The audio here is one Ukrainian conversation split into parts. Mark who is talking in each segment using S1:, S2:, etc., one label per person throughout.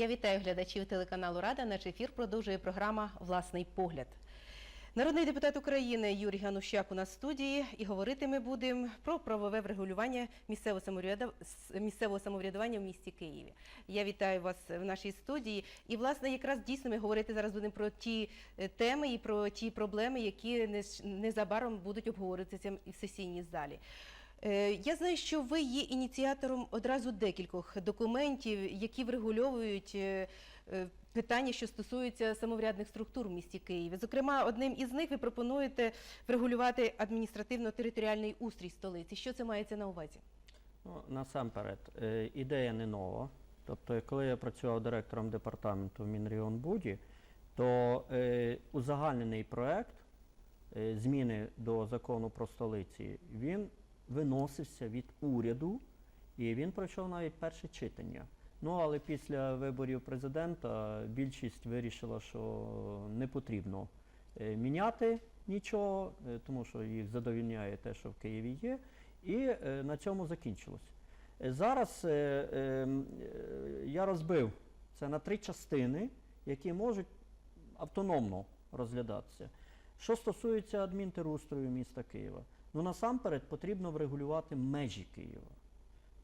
S1: Я вітаю глядачів телеканалу Рада. Наш ефір продовжує програма Власний погляд. Народний депутат України Юрій Ганущак у нас в студії і говорити ми будемо про правове врегулювання місцевого самоврядування в місті Києві. Я вітаю вас в нашій студії. І, власне, якраз дійсно ми говорити зараз будемо про ті е, теми і про ті проблеми, які незабаром будуть обговорюватися в сесійній залі. Е, Я знаю, що ви є ініціатором одразу декількох документів, які врегульовують е, е, питання, що стосуються самоврядних структур в місті Києві. Зокрема, одним із них ви пропонуєте врегулювати адміністративно-територіальний устрій столиці. Що це мається на увазі?
S2: Ну, насамперед, ідея не нова. Тобто, коли я працював директором департаменту в Мінрегіонбуді, то узагальнений проект зміни до закону про столиці, він виносився від уряду і він пройшов навіть перше читання. Ну, але після виборів президента більшість вирішила, що не потрібно е, міняти нічого, е, тому що їх задовільняє те, що в Києві є, і е, на цьому закінчилось. Зараз я розбив це на три частини, які можуть автономно розглядатися. Що стосується адмінтерустрою міста Києва, ну насамперед потрібно врегулювати межі Києва.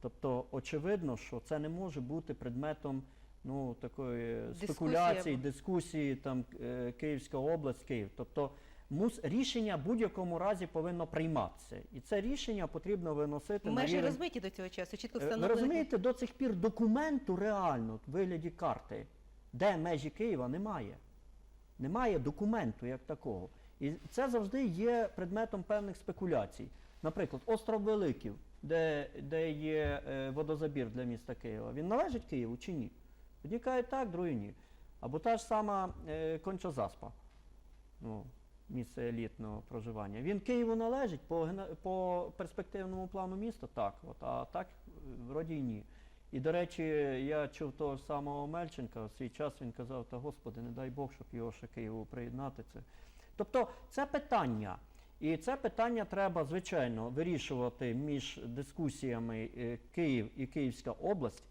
S2: Тобто, очевидно, що це не може бути предметом ну, такої спекуляції, дискусії, там е, Київська область, Київ. Тобто мус, рішення в будь-якому разі повинно прийматися. І це рішення потрібно виносити на
S1: Межі
S2: рівень
S1: розмиті до цього часу, чітко
S2: Е, Ви розумієте, до цих пір документу реально в вигляді карти, де межі Києва, немає. Немає документу як такого. І це завжди є предметом певних спекуляцій. Наприклад, остров Великів, де, де є е, водозабір для міста Києва, він належить Києву чи ні? Одні кажуть так, другі ні. Або та ж сама е, Конча-Заспа, ну, місце елітного проживання. Він Києву належить по, по перспективному плану міста, так, от, а так е, вроді й ні. І, до речі, я чув того ж самого Мельченка, в свій час він казав, та Господи, не дай Бог, щоб його ще Києву приєднати це. Тобто це питання. І це питання треба, звичайно, вирішувати між дискусіями е, Київ і Київська область,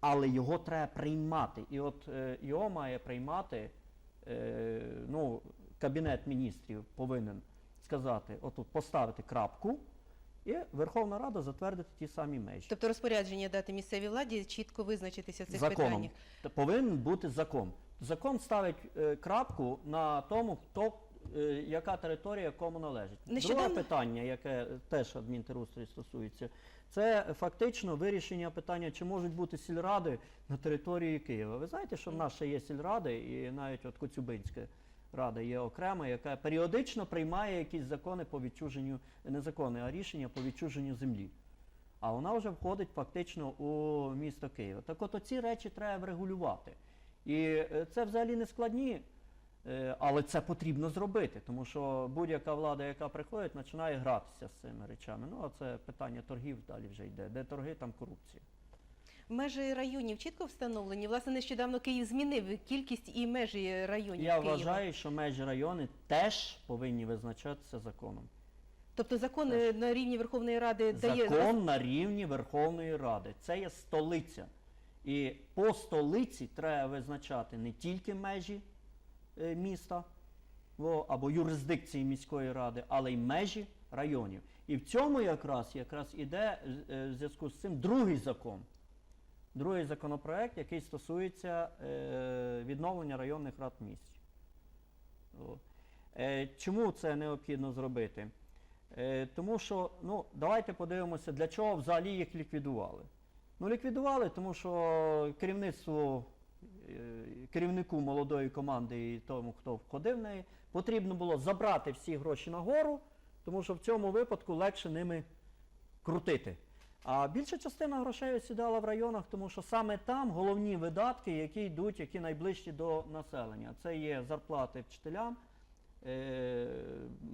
S2: але його треба приймати. І от е, його має приймати е, ну, Кабінет міністрів повинен сказати, отут поставити крапку, і Верховна Рада затвердити ті самі межі.
S1: Тобто розпорядження дати місцевій владі чітко визначитися в цих
S2: Законом.
S1: питаннях.
S2: Повинен бути закон. Закон ставить крапку на тому, хто, яка територія кому належить.
S1: Нещодавно-
S2: Друге питання, яке теж адмінтерустрій стосується, це фактично вирішення питання, чи можуть бути сільради на території Києва. Ви знаєте, що в нас ще є сільради, і навіть от Коцюбинська рада є окрема, яка періодично приймає якісь закони по відчуженню, не закони, а рішення по відчуженню землі. А вона вже входить фактично у місто Києва. Так от ці речі треба врегулювати. І е, це взагалі не складні, е, але це потрібно зробити, тому що будь-яка влада, яка приходить, починає гратися з цими речами. Ну, а це питання торгів далі вже йде. Де торги, там корупція.
S1: Межі районів чітко встановлені. Власне, нещодавно Київ змінив кількість і межі районів
S2: Я
S1: Києва.
S2: вважаю, що межі райони теж повинні визначатися законом.
S1: Тобто закон е, на рівні Верховної Ради дає
S2: Закон на рівні Верховної Ради. Це є столиця. І по столиці треба визначати не тільки межі е, міста або юрисдикції міської ради, але й межі районів. І в цьому якраз, якраз іде е, в зв'язку з цим другий закон. Другий законопроект, який стосується е, відновлення районних рад. Е, чому це необхідно зробити? Е, тому що, ну, давайте подивимося, для чого взагалі їх ліквідували. Ну, ліквідували, тому що керівництву, е, керівнику молодої команди і тому, хто входив в неї, потрібно було забрати всі гроші нагору, тому що в цьому випадку легше ними крутити. А більша частина грошей осідала в районах, тому що саме там головні видатки, які йдуть, які найближчі до населення. Це є зарплати вчителям, е,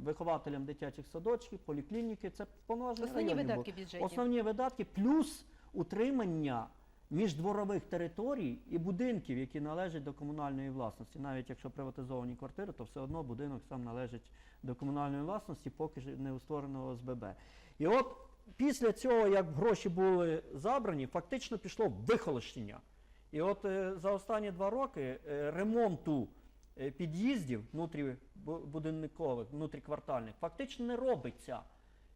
S2: вихователям дитячих садочків, поліклініки. Це повноваження
S1: Основні
S2: районів
S1: видатки бюджетів.
S2: Основні видатки плюс утримання міждворових територій і будинків, які належать до комунальної власності. Навіть якщо приватизовані квартири, то все одно будинок сам належить до комунальної власності, поки ж не створеного ОСББ. І от після цього, як гроші були забрані, фактично пішло вихолощення. І от е, за останні два роки е, ремонту е, під'їздів внутрібудинкових, внутріквартальних фактично не робиться.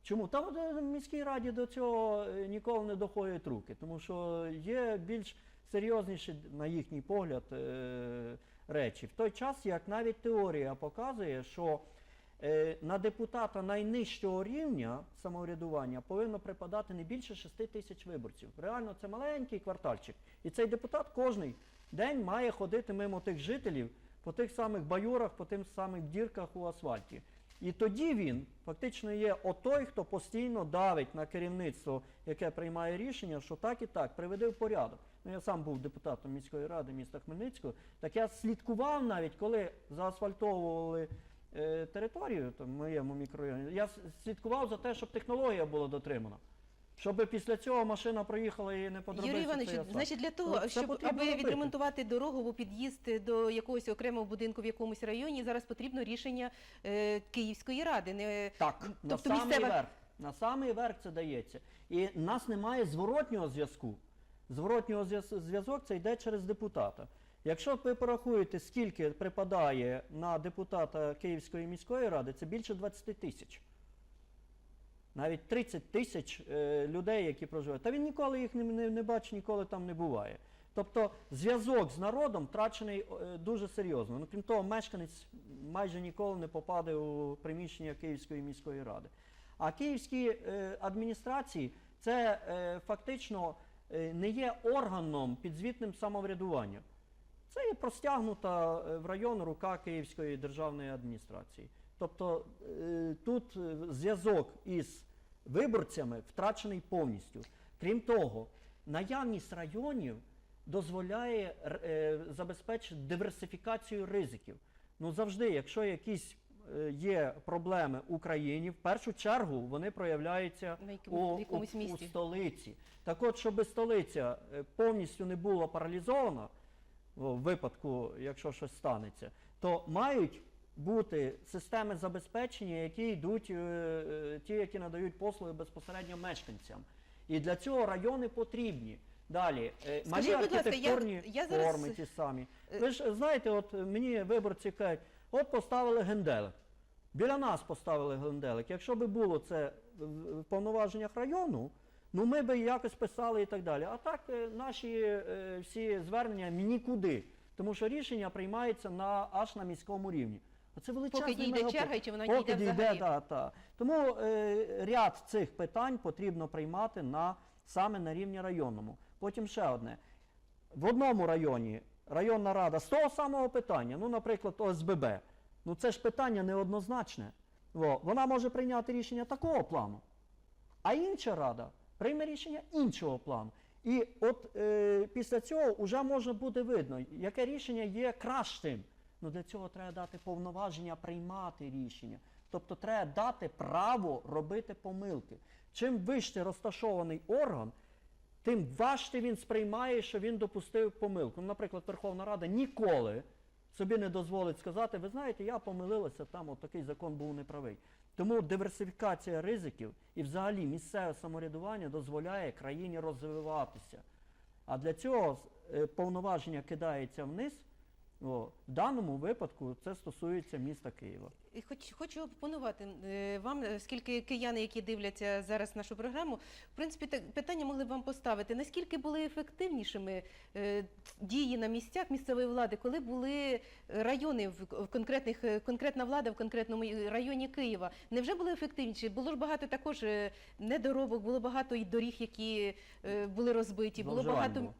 S2: Чому? Та е, в міській раді до цього е, ніколи не доходять руки, тому що є більш серйозніші, на їхній погляд, е, речі. В той час, як навіть теорія показує, що е, на депутата найнижчого рівня самоврядування повинно припадати не більше 6 тисяч виборців. Реально, це маленький квартальчик. І цей депутат кожний день має ходити мимо тих жителів по тих самих баюрах, по тим самих дірках у асфальті. І тоді він фактично є отой, хто постійно давить на керівництво, яке приймає рішення, що так і так, приведе в порядок. Ну, я сам був депутатом міської ради міста Хмельницького, так я слідкував навіть, коли заасфальтовували е, територію там, в моєму мікрорайоні, я слідкував за те, щоб технологія була дотримана. Щоб після цього машина проїхала і не подробився
S1: Юрій Іванович, значить, для того, щоб аби відремонтувати дорогу або під'їзд до якогось окремого будинку в якомусь районі, зараз потрібно рішення е, Київської ради. Не
S2: Так, на
S1: тобто
S2: самий
S1: місцева-
S2: верх. На самий верх це дається. І нас немає зворотнього зв'язку. Зворотнього зв'яз- зв'язок це йде через депутата. Якщо ви порахуєте, скільки припадає на депутата Київської міської ради, це більше 20 тисяч. Навіть 30 тисяч е, людей, які проживають. Та він ніколи їх не, не, не бачить, ніколи там не буває. Тобто зв'язок з народом втрачений е, дуже серйозно. Ну, крім того, мешканець майже ніколи не попаде у приміщення Київської міської ради. А київські е, адміністрації це е, фактично е, не є органом підзвітним самоврядування. Це є простягнута е, в район рука Київської державної адміністрації. Тобто е, тут е, зв'язок із виборцями втрачений повністю. Крім того, наявність районів дозволяє е, забезпечити диверсифікацію ризиків. Ну завжди, якщо якісь є проблеми в Україні, в першу чергу вони проявляються у, у- у столиці. Так от, щоб столиця повністю не була паралізована, в випадку, якщо щось станеться, то мають бути системи забезпечення, які йдуть, е, е, ті, які надають послуги безпосередньо мешканцям. І для цього райони потрібні. Далі, е, малі
S1: Скажіть, будь ласка, я-
S2: архітектурні
S1: я зараз-
S2: форми ті самі. Ви ж знаєте, от мені виборці кажуть, от поставили генделик. Біля нас поставили генделик. Якщо би було це в повноваженнях району, ну ми би якось писали і так далі. А так наші всі звернення нікуди. Тому що рішення приймається на, аж на міському рівні. А це величезний
S1: дійде черга, і чи вона
S2: Поки
S1: дійде взагалі.
S2: да, та. Тому е, ряд цих питань потрібно приймати на, саме на рівні районному. Потім ще одне. В одному районі районна рада з того самого питання, ну, наприклад, ОСББ, ну це ж питання неоднозначне. Во, вона може прийняти рішення такого плану, а інша рада прийме рішення іншого плану. І от е, після цього вже може бути видно, яке рішення є кращим. Ну для цього треба дати повноваження приймати рішення. Тобто треба дати право робити помилки. Чим вище розташований орган, тим важче він сприймає, що він допустив помилку. Ну, Наприклад, Верховна Рада ніколи собі не дозволить сказати, ви знаєте, я помилилася, там такий закон був неправий. Тому диверсифікація ризиків і взагалі місцеве самоврядування дозволяє країні розвиватися. А для цього е, повноваження кидається вниз. О, в даному випадку це стосується міста Києва.
S1: І Хоч хочу опонувати е, вам, е, оскільки кияни, які дивляться зараз нашу програму, в принципі, так питання могли б вам поставити. Наскільки були ефективнішими е, дії на місцях місцевої влади, коли були райони в конкретних е, конкретна влада в конкретному районі Києва? Невже були ефективніші? Було ж багато також недоробок, було багато і доріг, які е, були розбиті, було багато.
S2: було.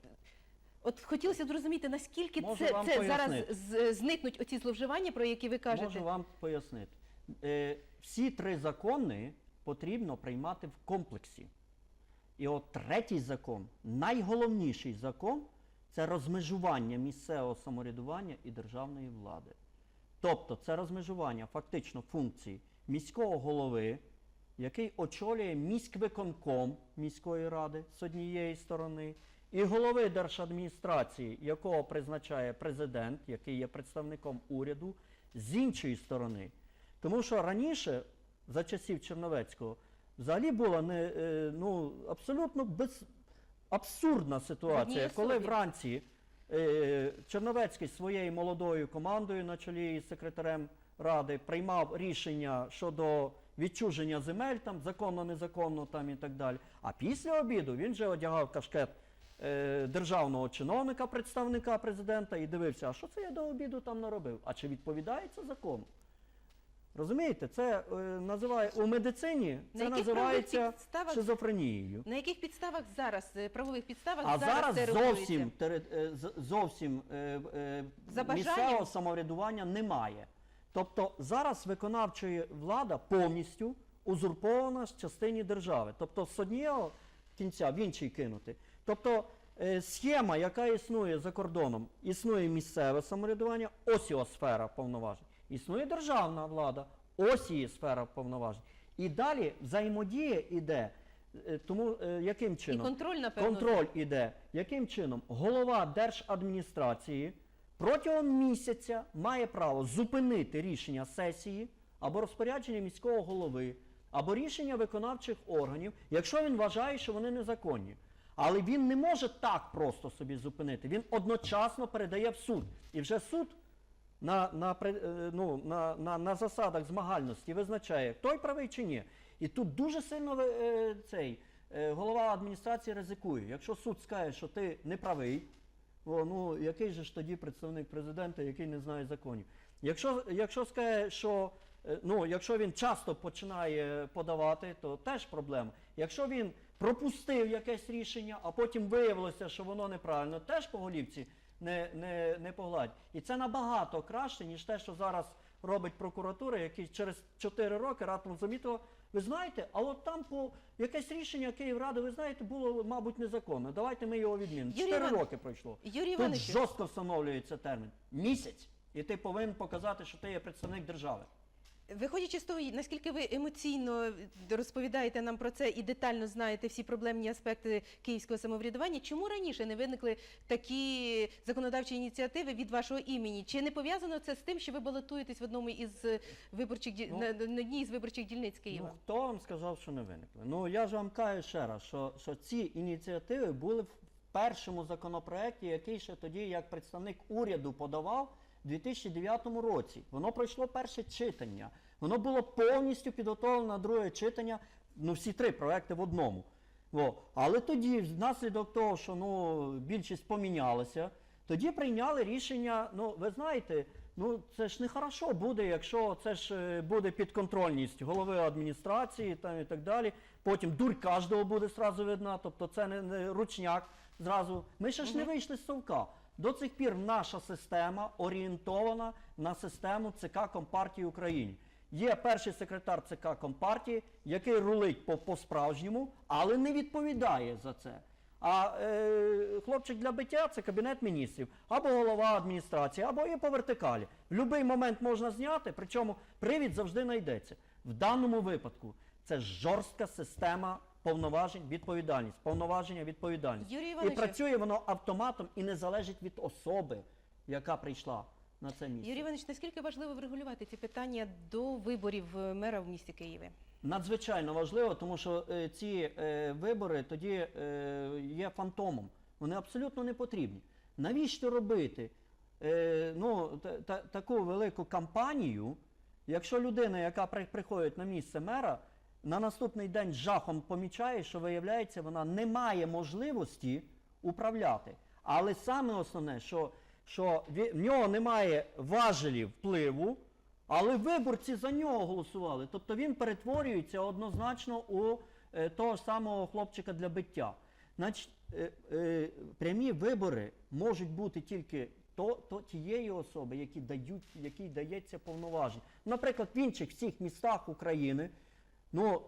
S1: От хотілося зрозуміти, наскільки
S2: Можу
S1: це,
S2: вам
S1: це зараз
S2: пояснити.
S1: з- зникнуть оці зловживання, про які ви кажете.
S2: Можу вам пояснити. Е, всі три закони потрібно приймати в комплексі. І от третій закон, найголовніший закон це розмежування місцевого самоврядування і державної влади. Тобто це розмежування фактично функцій міського голови, який очолює міськвиконком міської ради з однієї сторони, і голови держадміністрації, якого призначає президент, який є представником уряду, з іншої сторони. Тому що раніше, за часів Черновецького, взагалі була не, е, ну, абсолютно без, абсурдна ситуація, коли вранці е, Черновецький своєю молодою командою на чолі із секретарем ради приймав рішення щодо відчуження земель, там законно, незаконно там і так далі. А після обіду він вже одягав кашкет державного чиновника, представника президента, і дивився, а що це я до обіду там наробив? А чи відповідає це закону? Розумієте, це е, називає у медицині це
S1: яких
S2: називається шизофренією.
S1: На яких підставах зараз, е, правових підставах
S2: А зараз
S1: це
S2: зовсім, тери- е, зовсім е, е, місцевого самоврядування немає. Тобто зараз виконавча влада повністю узурпована з частині держави. Тобто з одного кінця в інший кинути. Тобто е, схема, яка існує за кордоном, існує місцеве самоврядування, ось його сфера повноважень. Існує державна влада, ось її сфера повноважень. І далі взаємодія іде. е, Тому е, яким
S1: І
S2: чином?
S1: контроль, напевно.
S2: Контроль іде. Яким чином? Голова держадміністрації протягом місяця має право зупинити рішення сесії або розпорядження міського голови, або рішення виконавчих органів, якщо він вважає, що вони незаконні. Але він не може так просто собі зупинити. Він одночасно передає в суд. І вже суд на, на, е, ну, на, на, на засадах змагальності визначає, той правий чи ні. І тут дуже сильно е, цей е, голова адміністрації ризикує. Якщо суд скаже, що ти не правий, о, ну який же ж тоді представник президента, який не знає законів? Якщо, якщо скаже, що ну, якщо він часто починає подавати, то теж проблема. Якщо він пропустив якесь рішення, а потім виявилося, що воно неправильно, теж по голівці не, не, не погладь. І це набагато краще, ніж те, що зараз робить прокуратура, який через 4 роки раптом замітила, ви знаєте, а от там по якесь рішення Київради, ви знаєте, було, мабуть, незаконне. Давайте ми його відмінимо.
S1: Юрій
S2: 4
S1: Іван-
S2: роки пройшло.
S1: Юрій
S2: Тут
S1: Іванович,
S2: жорстко встановлюється термін. Місяць. І ти повинен показати, що ти є представник держави.
S1: Виходячи з того, наскільки ви емоційно розповідаєте нам про це і детально знаєте всі проблемні аспекти київського самоврядування, чому раніше не виникли такі законодавчі ініціативи від вашого імені? Чи не пов'язано це з тим, що ви балотуєтесь в одному із е, виборчих
S2: Ну,
S1: на, на одній із виборчих дільниць Києва?
S2: Ну, хто вам сказав, що не виникли? Ну я ж вам кажу ще раз, що, що ці ініціативи були в першому законопроекті, який ще тоді, як представник уряду, подавав у 2009 році. Воно пройшло перше читання. Воно було повністю підготовлено на друге читання. Ну, всі три проекти в одному. Во. Але тоді, внаслідок того, що ну, більшість помінялася, тоді прийняли рішення, ну, ви знаєте, ну це ж не хорошо буде, якщо це ж е, буде підконтрольність голови адміністрації там, і так далі. Потім дурь кожного буде зразу видна, тобто це не, не ручняк зразу. Ми ще ж не вийшли з совка. До цих пір наша система орієнтована на систему ЦК Компартії України. Є перший секретар ЦК Компартії, який рулить по- по-справжньому, але не відповідає за це. А е, хлопчик для биття це кабінет міністрів, або голова адміністрації, або і по вертикалі. В будь-який момент можна зняти, причому привід завжди знайдеться. В даному випадку це жорстка система повноважень, відповідальність, повноваження, відповідальність.
S1: Юрій
S2: І
S1: Іванович,
S2: працює воно автоматом і не залежить від особи, яка прийшла на це місце.
S1: Юрій Іванович, наскільки важливо врегулювати ці питання до виборів е, мера в місті Києві?
S2: Надзвичайно важливо, тому що е, ці е, вибори тоді е, є фантомом. Вони абсолютно не потрібні. Навіщо робити е, ну, та, та- таку велику кампанію, якщо людина, яка при, приходить на місце мера, на наступний день жахом помічає, що виявляється, вона не має можливості управляти. Але саме основне, що, що в нього немає важелів впливу, але виборці за нього голосували. Тобто він перетворюється однозначно у е, того самого хлопчика для биття. Значить, е, е, прямі вибори можуть бути тільки то, то тієї особи, які дають, якій дається повноваження. Наприклад, в інших всіх містах України, ну,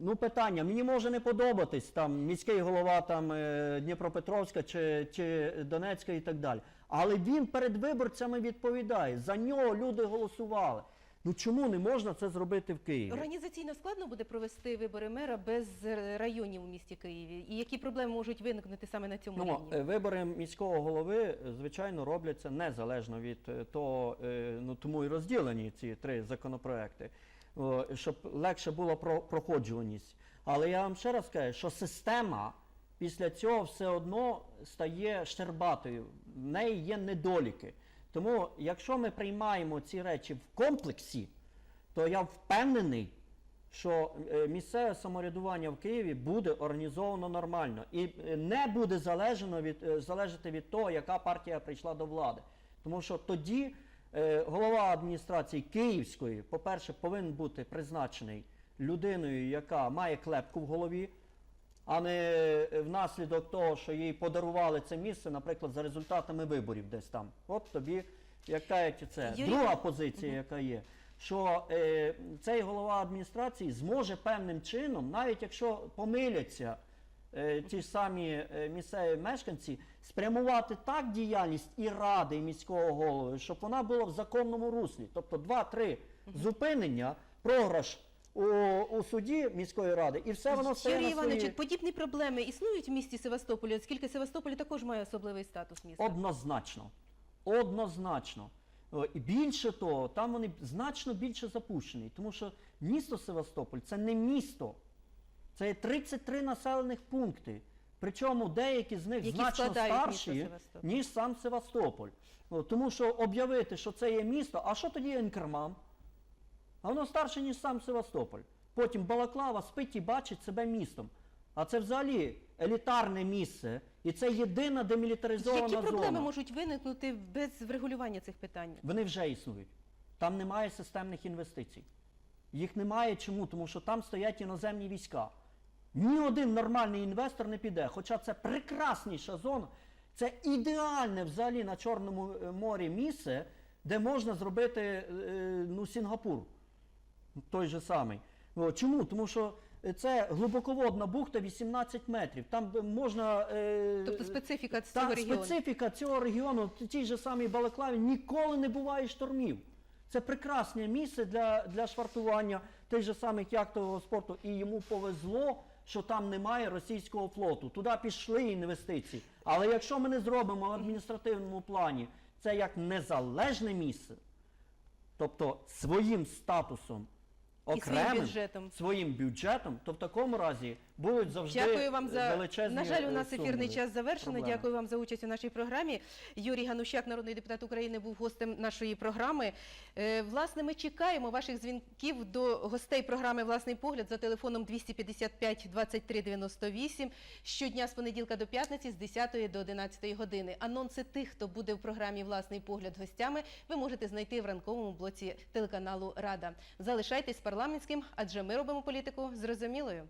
S2: ну питання, мені може не подобатись там міський голова там, е, Дніпропетровська чи, чи Донецька і так далі. Але він перед виборцями відповідає. За нього люди голосували. Ну чому не можна це зробити в Києві?
S1: Організаційно складно буде провести вибори мера без е, районів у місті Києві. І які проблеми можуть виникнути саме на цьому
S2: Ну,
S1: рівні?
S2: е, вибори міського голови, звичайно, робляться незалежно від того, ну тому і розділені ці три законопроекти, щоб легше була про- проходжуваність. Але я вам ще раз кажу, що система після цього все одно стає щербатою. В неї є недоліки. Тому, якщо ми приймаємо ці речі в комплексі, то я впевнений, що е, місцеве самоврядування в Києві буде організовано нормально і е, не буде залежно від, е, залежати від того, яка партія прийшла до влади. Тому що тоді голова адміністрації Київської, по-перше, повинен бути призначений людиною, яка має клепку в голові, а не е, внаслідок того, що їй подарували це місце, наприклад, за результатами виборів десь там. От тобі, як кажуть, це
S1: Юрій-
S2: друга позиція, яка є. Що е, цей голова адміністрації зможе певним чином, навіть якщо помиляться е, ті ж самі е, місцеві мешканці, спрямувати так діяльність і ради, і міського голови, щоб вона була в законному руслі. Тобто два-три зупинення, програш у, у суді міської ради, і все воно стає
S1: Юрій Іванович,
S2: свої...
S1: подібні проблеми існують в місті Севастополі, оскільки Севастополь також має особливий статус міста.
S2: Однозначно. Однозначно. І більше того, там вони значно більше запущені, тому що місто Севастополь це не місто. Це є 33 населених пункти. Причому деякі з них
S1: Які
S2: значно
S1: складають
S2: старші,
S1: Севастополь.
S2: ніж сам Севастополь. О, Тому що об'явити, що це є місто, а що тоді є А воно старше, ніж сам Севастополь. Потім Балаклава спить і бачить себе містом. А це взагалі елітарне місце, і це єдина демілітаризована
S1: Які проблеми
S2: зона.
S1: можуть виникнути без врегулювання цих питань?
S2: Вони вже існують. Там немає системних інвестицій. Їх немає чому? Тому що там стоять іноземні війська. Ні один нормальний інвестор не піде. Хоча це прекрасніша зона, це ідеальне взагалі на Чорному е, морі місце, де можна зробити е, ну, Сінгапур. Той же самий. Чому? Тому що е, це глибоководна бухта 18 метрів. Там можна.
S1: Тобто специфіка цього
S2: та
S1: регіону.
S2: специфіка цього регіону, в тій же самій Балаклаві, ніколи не буває штормів. Це прекрасне місце для, для швартування тих же самих яхтового спорту. І йому повезло, що там немає російського флоту. Туди пішли інвестиції. Але якщо ми не зробимо в адміністративному плані це як незалежне місце, тобто своїм статусом
S1: окремим, своїм бюджетом.
S2: своїм бюджетом, то в такому разі будуть завжди
S1: Дякую вам за
S2: величезні
S1: на жаль. У
S2: е,
S1: нас ефірний
S2: сумніви,
S1: час завершено.
S2: проблеми.
S1: Дякую вам за участь у нашій програмі. Юрій Ганущак, народний депутат України, був гостем нашої програми. Е, Власне, ми чекаємо ваших дзвінків до гостей програми Власний погляд за телефоном 255 23 98 щодня з понеділка до п'ятниці з 10 до 11 години. Анонси тих, хто буде в програмі Власний погляд гостями, ви можете знайти в ранковому блоці телеканалу Рада. Залишайтесь парламентським, адже ми робимо політику зрозумілою.